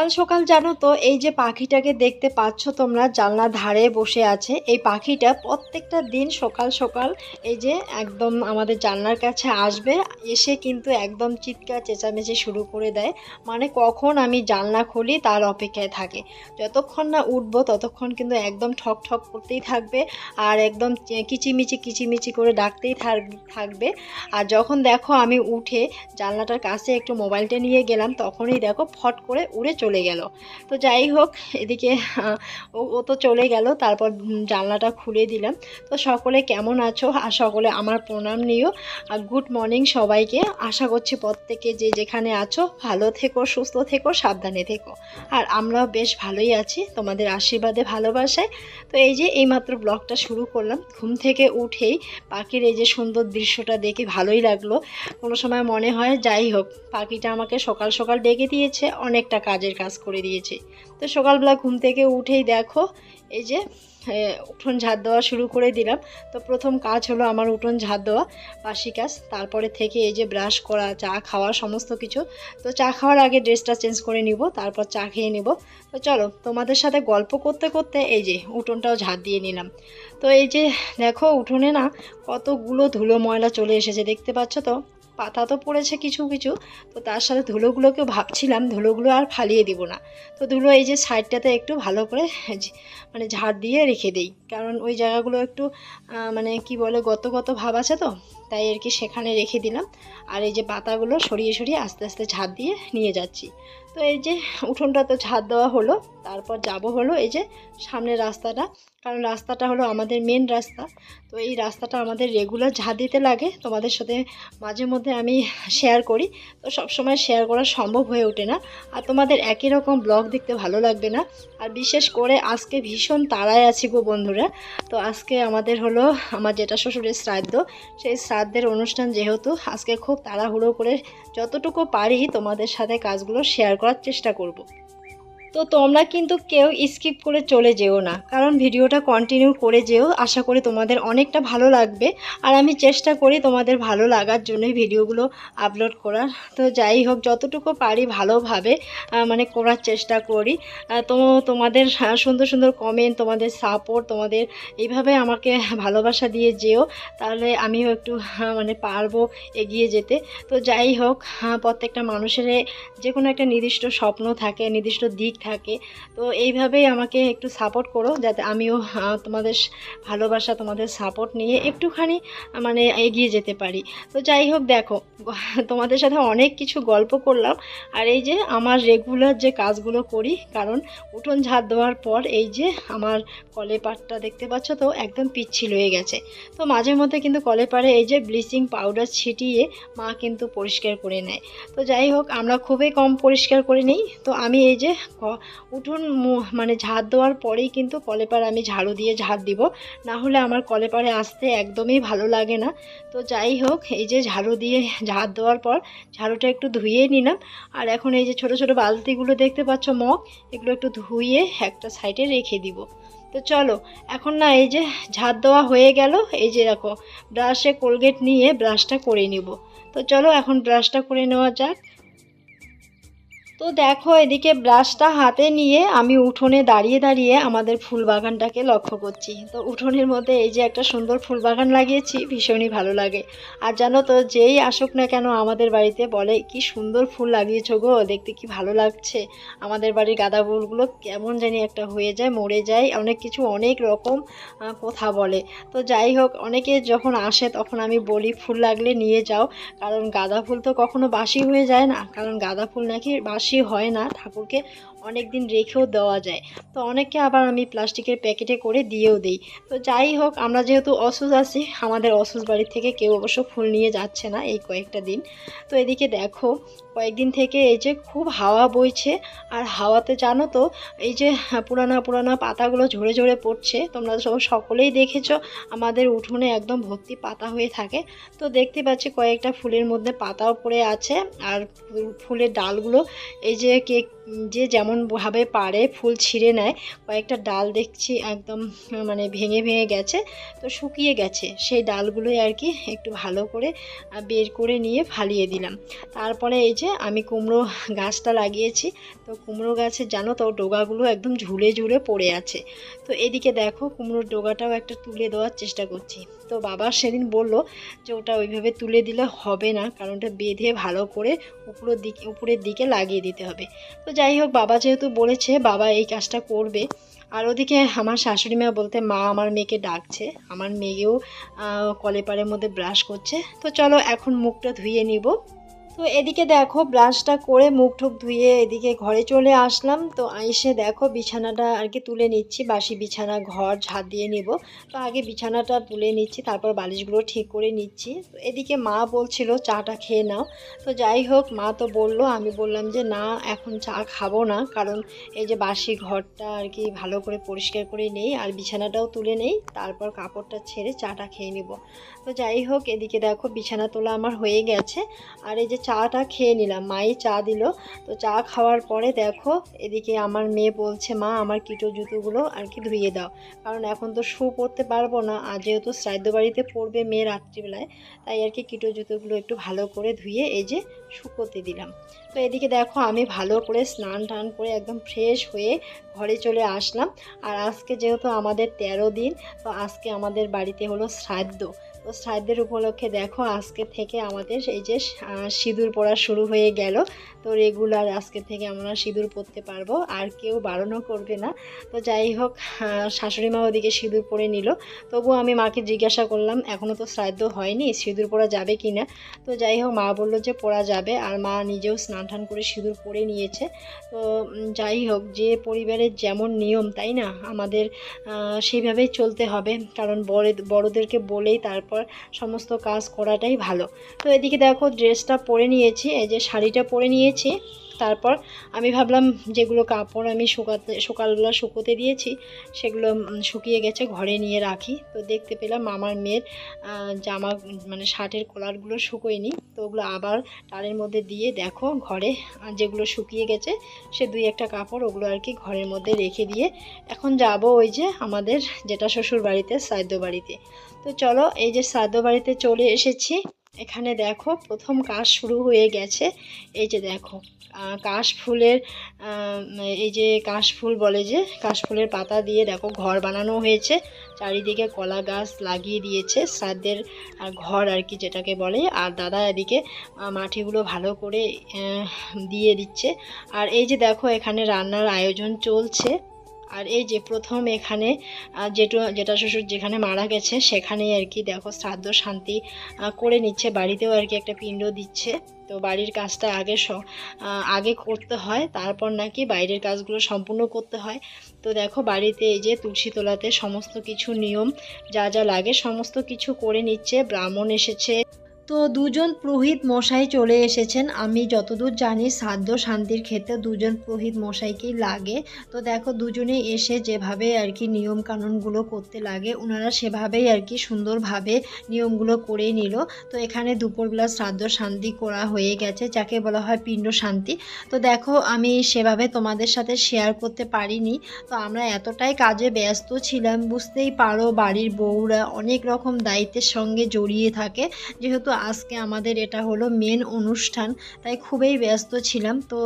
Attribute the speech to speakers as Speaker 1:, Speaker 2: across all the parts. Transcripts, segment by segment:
Speaker 1: সকাল সকাল জানো তো, এই যে পাখিটাকে দেখতে পাচ্ছ তোমরা জানলার ধারে বসে আছে, এই পাখিটা প্রত্যেকটা দিন সকাল সকাল এই যে একদম আমাদের জানলার কাছে আসবে, এসে কিন্তু একদম চিৎকার চেঁচামেচি শুরু করে দেয়। মানে কখন আমি জানলা খুলি, তার অপেক্ষায় থাকে। যতক্ষণ না উঠবো, ততক্ষণ কিন্তু একদম ঠক ঠক করতেই থাকবে আর একদম কিচিমিচি কিচিমিচি করে ডাকতেই থাক- থাকবে। আর যখন দেখো আমি উঠে জানলাটার কাছে একটু মোবাইলটা নিয়ে গেলাম, তখনই দেখো ফট করে উড়ে চলে গেল। তো যাই হোক, এদিকে ও তো চলে গেল, তারপর জানলাটা খুলে দিলাম। তো সকলে কেমন আছো? আর সকলে আমার প্রণাম নিও। আর গুড মর্নিং সবাইকে। আশা করছি প্রত্যেকে যে যেখানে আছো, ভালো থেকো, সুস্থ থেকো, সাবধানে থেকো। আর আমরাও বেশ ভালোই আছি, তোমাদের আশীর্বাদে, ভালোবাসায়। তো এই যে, এইমাত্র ব্লগটা শুরু করলাম। ঘুম থেকে উঠেই পাখির এই যে সুন্দর দৃশ্যটা দেখে ভালোই লাগল। কোনো সময় মনে হয়, যাই হোক, পাখিটা আমাকে সকাল সকাল ডেকে দিয়েছে, অনেকটা কাজের কাজ করে দিয়েছে। তো সকালবেলা ঘুম থেকে উঠেই দেখো, এই যে উঠোন ঝাড় দেওয়া শুরু করে দিলাম। তো প্রথম কাজ হলো আমার উঠোন ঝাড় দেওয়া, বাসি কাজ। তারপরে থেকে এই যে ব্রাশ করা, চা খাওয়া, সমস্ত কিছু। তো চা খাওয়ার আগে ড্রেসটা চেঞ্জ করে নিব, তারপর চা খেয়ে নেব। তো চলো, তোমাদের সাথে গল্প করতে করতে এই যে, উঠোনটাও ঝাড় দিয়ে নিলাম। তো এই যে, দেখো, উঠোনে না কতগুলো ধুলো ময়লা চলে এসেছে, দেখতে পাচ্ছ তো? পাতা তো পড়েছে কিছু কিছু, তো তার সাথে ধুলোগুলোকে ভাবছিলাম, ধুলোগুলো আর ফালিয়ে দিব না। তো ধুলো এই যে সাইডটাতে একটু ভালো করে মানে ঝাড় দিয়ে রেখে দিই। কারণ ওই জায়গাগুলো একটু মানে কি বলে গত গত ভাব আছে তো? তাই আর কি সেখানে রেখে দিলাম। আর এই যে পাতাগুলো সরিয়ে সরিয়ে আস্তে আস্তে ঝাড় দিয়ে নিয়ে যাচ্ছি। তো এই যে উঠোনটা তো ঝাড় দেওয়া হলো, তারপর যাব হলো এই যে সামনের রাস্তাটা। কারণ রাস্তাটা হলো আমাদের মেন রাস্তা। তো এই রাস্তাটা আমাদের রেগুলার ঝাড় দিতে লাগে। তোমাদের সাথে মাঝে মধ্যে আমি শেয়ার করি। তো সবসময় শেয়ার করা সম্ভব হয়ে ওঠে না। আর তোমাদের একই রকম ব্লগ দেখতে ভালো লাগবে না। আর বিশেষ করে আজকে ভীষণ তাড়ায় আছি গো বন্ধুরা। তো আজকে আমাদের হলো আমার যেটা শ্বশুরের শ্রাদ্ধ, সেই শ্রাদ্ধের অনুষ্ঠান যেহেতু, আজকে খুব তাড়াহুড়ো করে যতটুকু পারি তোমাদের সাথে কাজগুলো শেয়ার করার চেষ্টা করব। তো তোমরা কিন্তু কেউ স্কিপ করে চলে যেও না। কারণ ভিডিওটা কন্টিনিউ করে যেও, আশা করি তোমাদের অনেকটা ভালো লাগবে। আর আমি চেষ্টা করি তোমাদের ভালো লাগার জন্যই ভিডিওগুলো আপলোড করার। তো যাই হোক, যতটুকু পারি ভালোভাবে মানে করার চেষ্টা করি। তো তোমাদের সুন্দর সুন্দর কমেন্ট তোমাদের সাপোর্ট তোমাদের এইভাবে আমাকে ভালোবাসা দিয়ে যেও। তাহলে আমিও একটু মানে পারব এগিয়ে যেতে। তো যাই হোক প্রত্যেকটা মানুষের যে কোনো একটা নির্দিষ্ট স্বপ্ন থাকে, নির্দিষ্ট দিক থাকে। তো এইভাবেই আমাকে একটু সাপোর্ট করো যাতে আমিও তোমাদের ভালোবাসা তোমাদের সাপোর্ট নিয়ে একটুখানি মানে এগিয়ে যেতে পারি। তো যাই হোক দেখো, তোমাদের সাথে অনেক কিছু গল্প করলাম। আর এই যে আমার রেগুলার যে কাজগুলো করি, কারণ উঠোন ঝাড় দেওয়ার পর এই যে আমার কলে পাটটা দেখতে পাচ্ছ তো, একদম পিচ্ছিল হয়ে গেছে। তো মাঝে মধ্যে কিন্তু কলে পাড়ে এই যে ব্লিচিং পাউডার ছিটিয়ে মা কিন্তু পরিষ্কার করে নেয়। তো যাই হোক, আমরা খুবই কম পরিষ্কার করে নিই। তো আমি এই যে উঠোন মানে ঝাড় দেওয়ার পরেই কিন্তু কলেপাড় আমি ঝাড়ু দিয়ে ঝাড় দিব। না হলে আমার কলেপাড়ে আসতে একদমই ভালো লাগে না। তো যাই হোক, এই যে ঝাড়ু দিয়ে ঝাড় দেওয়ার পর ঝাড়ুটা একটু ধুয়ে নিলাম। আর এখন এই যে ছোট ছোট বালতিগুলো দেখতে পাচ্ছ মগ, এগুলো একটু ধুয়ে একটা সাইডে রেখে দিব। তো চলো, এখন না এই যে ঝাড় দেওয়া হয়ে গেল, এই যে দেখো, ব্রাশে কোলগেট নিয়ে ব্রাশটা করে নিব। তো চলো এখন ব্রাশটা করে নেওয়া যাক। তো দেখো, এদিকে ব্রাশটা হাতে নিয়ে আমি উঠোনে দাঁড়িয়ে দাঁড়িয়ে আমাদের ফুল বাগানটাকে লক্ষ্য করছি। তো উঠোনের মধ্যে এই যে একটা সুন্দর ফুল বাগান লাগিয়েছি, ভীষণই ভালো লাগে। আর জানো তো, যেই আসুক না কেন আমাদের বাড়িতে বলে, কি সুন্দর ফুল লাগিয়েছো গো, দেখতে কি ভালো লাগছে। আমাদের বাড়ির গাঁদা ফুলগুলো কেমন জানি একটা হয়ে যায়, মরে যায়, অনেক কিছু অনেক রকম কথা বলে। তো যাই হোক, অনেকে যখন আসে তখন আমি বলি, ফুল লাগলে নিয়ে যাও। কারণ গাঁদা ফুল তো কখনো বাসি হয়ে যায় না। কারণ গাঁদা ফুল নাকি বাসি হয় না, ঠাকুরকে অনেক দিন রেখেও দেওয়া যায়। তো অনেককে আবার আমি প্লাস্টিকের প্যাকেটে করে দিয়েও দিই। তো যাই হোক, আমরা যেহেতু অসুস্থ আছি, আমাদের অসুস্থ বাড়ির থেকে কেউ অবশ্য ফুল নিয়ে যাচ্ছে না এই কয়েকটা দিন। তো এদিকে দেখো, কয়েকদিন থেকে এই যে খুব হাওয়া বইছে, আর হাওয়াতে জানো তো, এই যে পুরানা পুরানা পাতাগুলো ঝরে ঝরে পড়ছে, তোমরা সব সকলেই দেখেছ, আমাদের উঠোনে একদম ভর্তি পাতা হয়ে থাকে। তো দেখতে পাচ্ছি কয়েকটা ফুলের মধ্যে পাতাও পড়ে আছে, আর ফুলের ডালগুলো এই যে যেমনভাবে পারে, ফুল ছিঁড়ে নেয়, কয়েকটা ডাল দেখছি একদম মানে ভেঙে ভেঙে গেছে, তো শুকিয়ে গেছে। সেই ডালগুলোই আর কি একটু ভালো করে বের করে নিয়ে ফালিয়ে দিলাম। তারপরে এই যে আমি কুমড়ো গাছটা লাগিয়েছি, তো কুমড়ো গাছে জানো তো ডোগাগুলো একদম ঝুলে ঝুলে পড়ে আছে। তো এদিকে দেখো কুমড়োর ডোগাটাও একটা তুলে দেওয়ার চেষ্টা করছি। তো বাবা সেদিন বলল যে ওটা ওইভাবে তুলে দিলে হবে না, কারণ ওটা বেঁধে ভালো করে উপরের দিকে উপরের দিকে লাগিয়ে দিতে হবে। তো যাই হোক, বাবা যেহেতু বলেছে, বাবা এই কাজটা করবে। আর ওদিকে আমার শাশুড়ি মা বলতে, মা আমার মেয়েকে ডাকছে। আমার মেয়েও কলেপারের মধ্যে ব্রাশ করছে। তো চলো, এখন মুখটা ধুয়ে নিব। তো এদিকে দেখো ব্রাশটা করে মুখ টুক ধুয়ে এদিকে ঘরে চলে আসলাম। তো এসে দেখো বিছানাটা আর কি তুলে নিচ্ছি, বাসি বিছানা, ঘর ঝাড় দিয়ে নিব। তো আগে বিছানাটা তুলে নিচ্ছি, তারপর বালিশগুলো ঠিক করে নিচ্ছি। তো এদিকে মা বলছিল চাটা খেয়ে নাও। তো যাই হোক, মা তো বলল, আমি বললাম যে না, এখন চা খাব না, কারণ এই যে বাসি ঘরটা আর কি ভালো করে পরিষ্কার করে নেই, আর বিছানাটাও তুলে নেই, তারপর কাপড়টা ছেড়ে চাটা খেয়ে নিব। তো যাই হোক, এদিকে দেখো বিছানা তোলা আমার হয়ে গেছে। আর এই যে চাটা খেয়ে নিলাম, মাই চা দিল। তো চা খাওয়ার পরে দেখো, এদিকে আমার মেয়ে বলছে, মা, আমার কিটো জুতোগুলো আর কি ধুয়ে দাও। কারণ এখন তো শু পরতে পারব না, আর যেহেতু শ্রাদ্ধ বাড়িতে পড়বে মেয়ে রাত্রিবেলায়, তাই আর কি কিটো জুতোগুলো একটু ভালো করে ধুয়ে এই যে শুকোতে দিলাম। তো এদিকে দেখো, আমি ভালো করে স্নান টান করে একদম ফ্রেশ হয়ে ঘরে চলে আসলাম। আর আজকে যেহেতু আমাদের তেরো দিন, তো আজকে আমাদের বাড়িতে হলো শ্রাদ্ধ। তো শ্রাদ্ধের উপলক্ষে দেখো, আজকে থেকে আমাদের এই যে সিঁদুর পড়া শুরু হয়ে গেল। তো রেগুলার আজকে থেকে আমরা সিঁদুর পরতে পারব, আর কেউ বারণও করবে না। তো যাই হোক শাশুড়ি মা ওদিকে সিঁদুর পরে নিল। তবুও আমি মাকে জিজ্ঞাসা করলাম এখনও তো শ্রাদ্ধ হয়নি, সিঁদুর পরা যাবে কি না তো যাই হোক, মা বলল যে পরা যাবে। আর মা নিজেও স্নান টান করে সিঁদুর পরে নিয়েছে। তো যাই হোক, যে পরিবারের যেমন নিয়ম, তাই না? আমাদের সেইভাবেই চলতে হবে। কারণ বড়, বড়োদেরকে বলেই তারপর সমস্ত কাজ করাটাই ভালো। তো এদিকে দেখো ড্রেসটা পরে নিয়েছি, এই যে শাড়িটা পরে নিয়েছি। তারপর আমি ভাবলাম যেগুলো কাপড় আমি শুকাতে, সকালবেলা শুকোতে দিয়েছি, সেগুলো শুকিয়ে গেছে, ঘরে নিয়ে রাখি। তো দেখতে পেলাম আমার মেয়ের জামা মানে শার্টের কলারগুলো শুকোয়নি। তো ওগুলো আবার তারের মধ্যে দিয়ে দেখো ঘরে যেগুলো শুকিয়ে গেছে, সে দুই একটা কাপড় ওগুলো আর কি ঘরের মধ্যে রেখে দিয়ে এখন যাব ওই যে আমাদের যেটা শ্বশুর বাড়িতে শ্রাদ্ধ বাড়িতে। তো চলো এই যে শ্রাদ্ধ বাড়িতে চলে এসেছি। এখানে দেখো প্রথম কাজ শুরু হয়ে গেছে। এই যে দেখো আহ, কাশ ফুলের এই যে কাশ ফুল বলে যে কাশ ফুলের পাতা দিয়ে দেখো ঘর বানানো হয়েছে। চারিদিকে কলা গাছ লাগিয়ে দিয়েছে আহ, ঘর আর কি যেটাকে বলে। আর দাদা এদিকে মাটিগুলো ভালো করে দিয়ে দিচ্ছে। আর এই যে দেখো এখানে রান্নার আয়োজন চলছে। আর এই যে প্রথম এখানে যেটা যেটা শ্বশুর যেখানে মারা গেছে, সেখানেই আর কি দেখো শ্রাদ্ধ শান্তি করে নিচ্ছে। বাড়িতেও আর কি একটা পিণ্ড দিচ্ছে। তো বাড়ির কাজটা আগে আগে করতে হয়, তারপর নাকি বাইরের কাজগুলো সম্পূর্ণ করতে হয়। তো দেখো বাড়িতে এই যে তুলসী তোলাতে সমস্ত কিছু নিয়ম, যা যা লাগে সমস্ত কিছু করে নিচ্ছে। ব্রাহ্মণ এসেছে। তো দুজন পুরোহিত মশাই চলে এসেছেন। আমি যতদূর জানি সাধ্য শান্তির ক্ষেত্রে দুজন পুরোহিত মশাইকেই লাগে। তো দেখো, দুজনে এসে যেভাবে আর কি নিয়ম কানুনগুলো করতে লাগে ওনারা সেভাবেই আর কি সুন্দরভাবে নিয়মগুলো করে নিল। তো এখানে দুপুরবেলা শ্রাদ্ধ শান্তি করা হয়ে গেছে, যাকে বলা হয় পিণ্ড শান্তি। তো দেখো, আমি সেভাবে তোমাদের সাথে শেয়ার করতে পারিনি। তো আমরা এতটাই কাজে ব্যস্ত ছিলাম, বুঝতেই পারো বাড়ির বউরা অনেক রকম দায়িত্বের সঙ্গে জড়িয়ে থাকে। যেহেতু আজকে আমাদের এটা হলো মেন অনুষ্ঠান। তাই খুবই ব্যস্ত ছিলাম। তো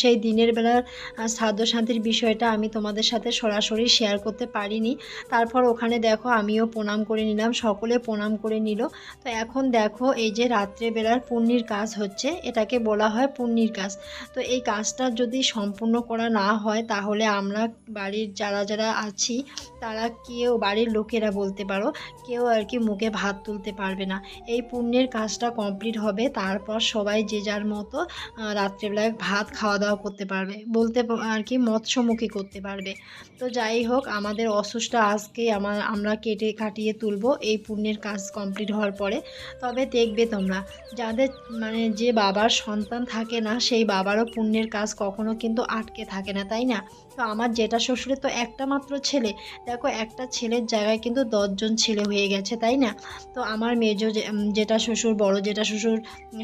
Speaker 1: সেই দিনের বেলার আহ, শ্রাদ্ধ শান্তির বিষয়টা আমি তোমাদের সাথে সরাসরি শেয়ার করতে পারিনি। তারপর ওখানে দেখো আমিও প্রণাম করে নিলাম সকলে প্রণাম করে নিল। তো এখন দেখো এই যে রাত্রেবেলার পুণ্যির কাজ হচ্ছে এটাকে বলা হয় পুণ্যির কাজ। তো এই কাজটা যদি সম্পূর্ণ করা না হয় তাহলে আমরা বাড়ির যারা যারা আছি তারা কেউ বাড়ির লোকেরা বলতে পারো কেউ আর কি মুখে ভাত তুলতে পারবে না। এই পুণ্যের কাজটা কমপ্লিট হবে, তারপর সবাই যে যার মতো রাত্রেবেলায় ভাত খাওয়া দাওয়া করতে পারবে, বলতে আর কি মৎস্যমুখী করতে পারবে। তো যাই হোক, আমাদের অসুসটা আজকে আমার আমরা কেটে কাটিয়ে তুলব, এই পুণ্যের কাজ কমপ্লিট হওয়ার পরে। তবে দেখবে তোমরা, যাদের মানে যে বাবার সন্তান থাকে না, সেই বাবারও পুণ্যের কাজ কখনো কিন্তু আটকে থাকে না, তাই না? তো আমার জেঠা শ্বশুরের তো একটা মাত্র ছেলে। দেখো, একটা ছেলের জায়গায় কিন্তু দশজন ছেলে হয়ে গেছে, তাই না? তো আমার মেজো জেঠা শ্বশুর, বড় জেঠা শ্বশুর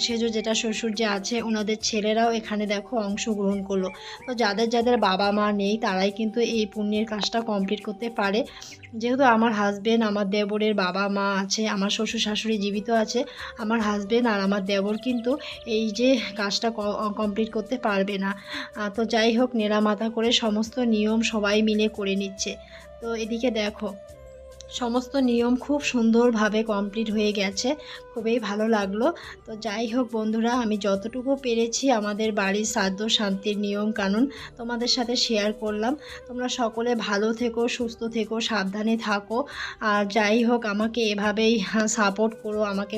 Speaker 1: সেজ জেঠা শ্বশুর যে আছে ওনাদের ছেলেরাও এখানে দেখো অংশগ্রহণ করল। তো যাদের যাদের বাবা মা নেই, তারাই কিন্তু এই পুণ্যের কাজটা কমপ্লিট করতে পারে। যেহেতু আমার হাজবেন্ড আমার দেবরের বাবা মা আছে, আমার শ্বশুর শাশুড়ি জীবিত আছে, আমার হাজবেন্ড আর আমার দেবর কিন্তু এই যে কাজটা কমপ্লিট করতে পারবে না। তো যাই হোক নেড়া মাথা করে সমস্ত নিয়ম সবাই মিলে করে নিচ্ছে। তো এদিকে দেখো, সমস্ত নিয়ম খুব সুন্দরভাবে কমপ্লিট হয়ে গেছে, খুবই ভালো লাগল। তো যাই হোক বন্ধুরা, আমি যতটুকু পেরেছি আমাদের বাড়ির শ্রাদ্ধ শান্তির নিয়ম কানুন তোমাদের সাথে শেয়ার করলাম। তোমরা সকলে ভালো থেকো, সুস্থ থেকো, সাবধানে থাকো। আর যাই হোক, আমাকে এভাবেই সাপোর্ট করো, আমাকে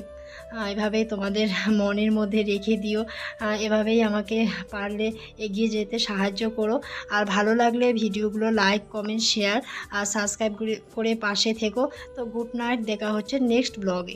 Speaker 1: এভাবেই তোমাদের মনের মধ্যে রেখে দিও। এভাবেই আমাকে পারলে এগিয়ে যেতে সাহায্য করো। আর ভালো লাগলে ভিডিওগুলো লাইক কমেন্ট শেয়ার আর সাবস্ক্রাইব করে পাশে থেকো। তো গুড নাইট দেখা হচ্ছে নেক্সট ব্লগে